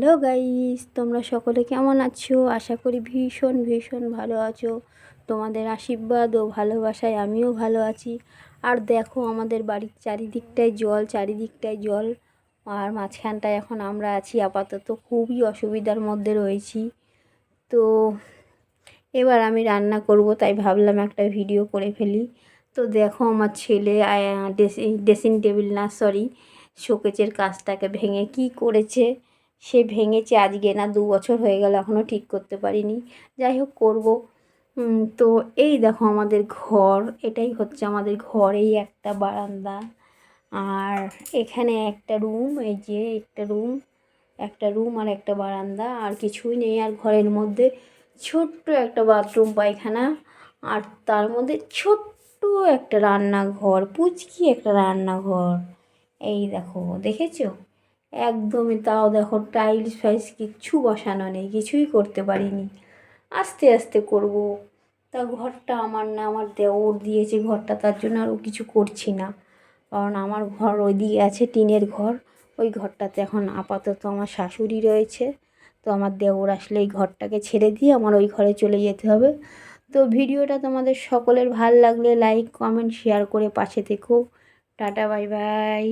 Hello guys, তোমরা সকলে কেমন আছো? আশা করি ভীষণ ভীষণ ভালো আছো। তোমাদের আশীর্বাদ ও ভালোবাসায় আমিও ভালো আছি। আর দেখো আমাদের বাড়ির চারিদিকটায় জল চারিদিকটায় জল। আর মাঝখানটায় এখন আমরা আছি, আপাতত খুবই অসুবিধার মধ্যে রয়েছি। তো এবার আমি রান্না করব, তাই ভাবলাম একটা ভিডিও করে ফেলি। তো দেখো আমার ছেলে ড্রেসিং টেবিল না সরি শোকেচের কাজটাকে ভেঙে কি করেছে। সে ভেঙেছে আজকে না দু বছর হয়ে গেল এখনও ঠিক করতে পারিনি। যাই হোক, করব। তো এই দেখো আমাদের ঘর, এটাই হচ্ছে আমাদের ঘরেই একটা বারান্দা। আর এখানে একটা রুম, এই যে একটা রুম একটা রুম আর একটা বারান্দা, আর কিছুই নেই আর ঘরের মধ্যে। ছোট্ট একটা বাথরুম পায়খানা, আর তার মধ্যে ছোট্ট একটা রান্নাঘর, পুচকি একটা রান্নাঘর। এই দেখো, দেখেছ? একদমই তাও দেখো টাইলস ফাইলস কিচ্ছু বসানো নেই, কিছুই করতে পারিনি। আস্তে আস্তে করব। তা ঘরটা আমার না, আমার দেওর দিয়েছে ঘরটা, তার জন্য আরও কিছু করছি না। কারণ আমার ঘর ওইদিকে আছে, টিনের ঘর। ওই ঘরটাতে এখন আপাতত আমার শাশুড়ি রয়েছে। তো আমার দেওর আসলে এই ঘরটাকে ছেড়ে দিয়ে আমার ওই ঘরে চলে যেতে হবে। তো ভিডিওটা তোমাদের সকলের ভালো লাগলে লাইক কমেন্ট শেয়ার করে পাশে থেকো। Tata bye bye